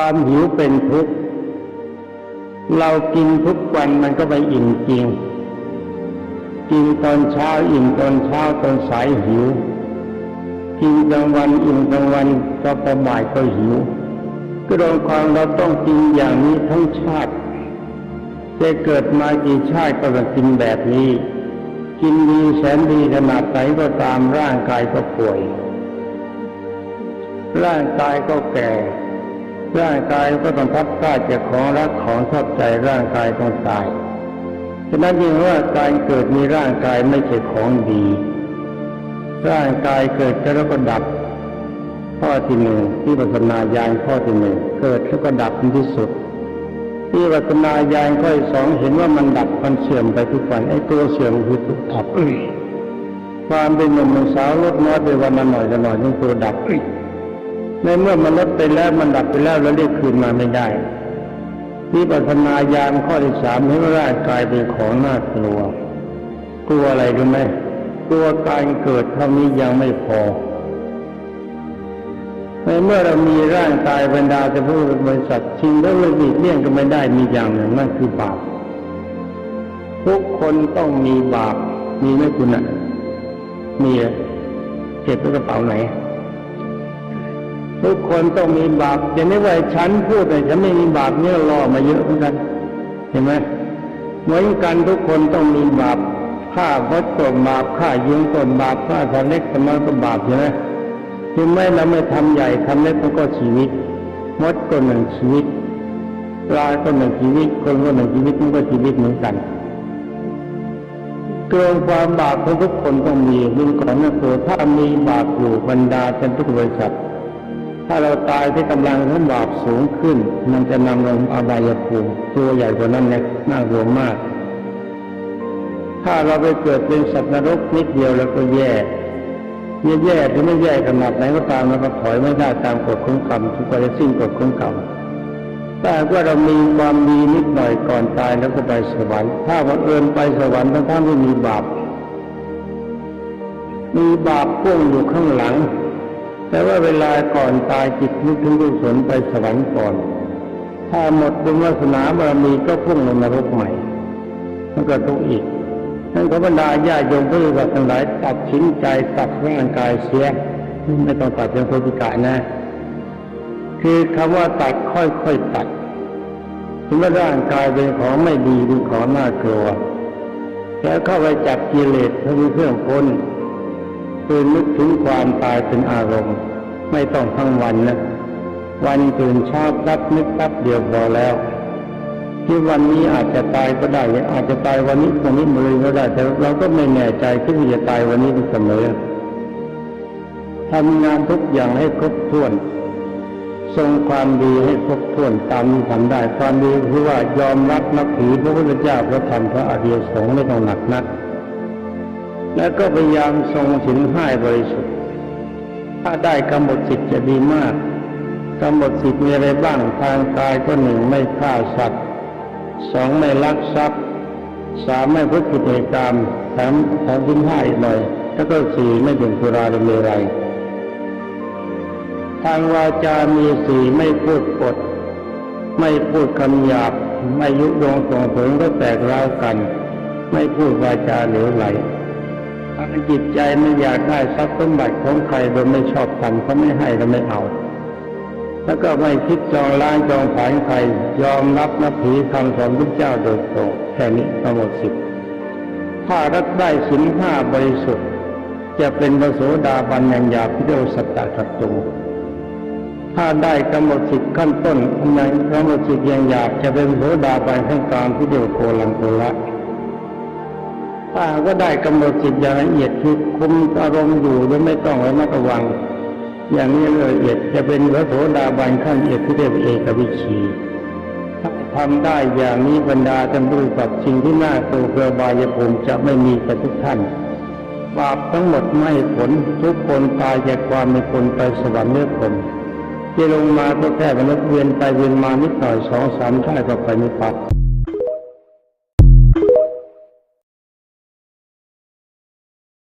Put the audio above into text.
ความหิวเป็นทุกข์เรากินทุกวันมันก็ไปอิ่มจริง กินตอนเช้าอิ่มตอนเช้าตอนสายหิว กินกลางวันอิ่มกลางวันก็ประบ่ายก็หิวก็โดยความเราต้องกินอย่างนี้ทั้งชาติจะเกิดมากี่ชาติก็ต้องกินแบบนี้ กินดีแสนดีขนาดไหนก็ตามร่างกายก็ป่วย ร่างกายก็แก่ ร่างกายก็ต้องพัดพลาดจากของรักของชอบใจร่างกายต้องตายฉะนั้นจึงว่าการเกิดมีร่างกายไม่ใช่ของดี ร่างกายเกิดแล้วก็ดับ ข้อที่หนึ่งที่ปัสนาญาณข้อที่หนึ่งเกิดแล้วก็ดับในที่สุด ที่ปัสนาญาณข้อที่สองเห็นว่ามันดับมันเสื่อมไปทุกวันไอ้ตัวเสื่อมคือตัวดับความเป็นหนุ่มสาวลดน้อยไปวันละหน่อยละหน่อยนี่ตัวดับ ในเมื่อมันลดไปแล้วมันดับไปแล้วเราเรียกคืนมาไม่ได้ที่ปัสนาญาณข้อที่สามเห็นร่างกายเป็นของน่ากลัว กลัวอะไรรู้ไหมกลัวการเกิดเท่านี้ยังไม่พอ ในเมื่อเรามีร่างกายบรรดาจะพูดบริษัทชิงแล้วเราหลีกเลี่ยงก็ไม่ได้มีอย่างหนึ่งนั่นคือบาปทุกคนต้องมีบาปมีไหมคุณอะมีอเก็บไว้กระเป๋าไหน ทุกคนต้องมีบาปจะไม่ว่าฉันพูดแต่ฉันไม่มีบาปเนี่ยรอมาเยอะเหมือนกัน เห็นไหมเหมือนกันทุกคนต้องมีบาปฆ่าพดตนบาปฆ่ายิงตนบาปฆ่าสัตว์เล็กสมัยก็บาปใช่ไหมถึงแม้เราไม่ทำใหญ่ทำเล็กมันก็ชีวิตมดก็หนึ่งชีวิตปลาก็หนึ่งชีวิต คนก็หนึ่งชีวิตมันก็ชีวิตเหมือนกันเกินความบาปของทุกคนต้องมีมึงก่อนนะโวถ้ามีบาปอยู่บรรดาเป็นทุกบริษัท ถ้าเราตายที่กำลังของบาปสูงขึ้น มันจะนำลงอบายภูมิตัวใหญ่กว่านั้นเนี่ยน่ากลัวมาก ถ้าเราไปเกิดเป็นสัตว์นรกนิดเดียวแล้วก็แย่เนี่แย่หรือไม่แย่ขนาดไหนก็ตามเราก็ถอยไม่ได้ตามกฎของกรรมทุกคนจะสิ้นกฎของกรรมแต่ว่าเรามีความดีนิดหน่อยก่อนตายแล้วก็ไปสวรรค์ ถ้าวันเอิญไปสวรรค์ทั้งท่านไม่มีบาปมีบาปพ่วงอยู่ข้างหลัง แต่ว่าเวลาก่อนตายจิตนึกถึงกุศลไปสวรรค์ก่อน ถ้าหมดบุญวาสนาบารมีก็พุ่งลงนรกใหม่มันก็ทุกข์อีกท่านขบรรดาญาโยมผู้ปฏิบัติทั้งหลายตัดสินใจตัดร่างกายเสียไม่ต้องตัดเป็นโพธิกะนะ คือคำว่าตัดค่อยๆตัดถึงว่าร่างกายเป็นของไม่ดีเป็นของน่ากลัวแล้วเข้าไปจับกิเลสเพื่อเครื่องพ้น คือนึกถึงความตายเป็นอารมณ์ ไม่ต้องทั้งวันนะวันตื่นเช้ารับนึกแป๊บเดียวพอแล้ว ที่วันนี้อาจจะตายก็ได้ อาจจะตายวันนี้วันนี้มือก็ได้ แต่เราก็ไม่แน่ใจที่จะตายวันนี้เสมอทำงานทุกอย่างให้ครบถ้วนทรงความดีให้ครบถ้วนตามที่ทำได้ ความดีคือว่ายอมรับนับถือพระพุทธเจ้าพระธรรมพระอริยสงฆ์ไม่ต้องหนักนัก แล้วก็พยายามทรงสินห้าบริสุทธิ์ ถ้าได้กำหนดสิทธิ์จะดีมากกำหนดสิทธิ์มีอะไรบ้างทางกายก็หนึ่งไม่ฆ่าสัตว์สองไม่ลักทรัพย์สามไม่พูดผิดในกรรมแถมแถมสินห้าอีกหน่อยแล้วก็สี่ไม่ดื่มสุราหรือเมรัยทางวาจามีสี่ไม่พูดปด ไม่พูดคำหยาบ ไม่ยุยงส่งเสริมก็แตกร้าวกัน ไม่พูดวาจาเหลวไหล ทางจิตใจไม่อยากได้ทรัพย์สมบัติของใครโดยไม่ชอบทำเขาไม่ให้เราไม่เอา แล้วก็ไม่คิดจองล้างจองผานใคร ยอมรับนับถือคำสอนพระเจ้าโดยตรงแค่นี้ทั้งหมดสิบถ้ารักได้สินห้าบริสุทธิ์ จะเป็นพระโสดาบันอย่างยาบที่เรียกว่าสัตตสัตตุถ้าได้กำหนดสิทธิ์ขั้นต้นอันกำหนดสิทธิ์อย่างหยาบจะเป็นโสดาบันขั้นกลางที่เรียกว่าโกลังโกละ ถ้าก็ได้กำหนดจิตอย่างละเอียดคือคุมอารมณ์อยู่โดยไม่ต้องระมัดระวัง อย่างนี้ละเอียดจะเป็นพระโสดาบันขั้นละเอียดที่เรียกเอกวิชีถ้าทำได้อย่างนี้บรรดาท่านผู้ปฏิบัติสิ่งที่น่ากลัวเพื่อบายภูมิจะไม่มีกับทุกท่านบาปทั้งหมดไม่ผลทุกคนตายจากความเป็นคนไปสวรรค์เนื้อผมที่ลงมาก็แค่มนุษย์เวียนไปเวียนมานิดหน่อยสองสามชาติก็ไปนิพพาน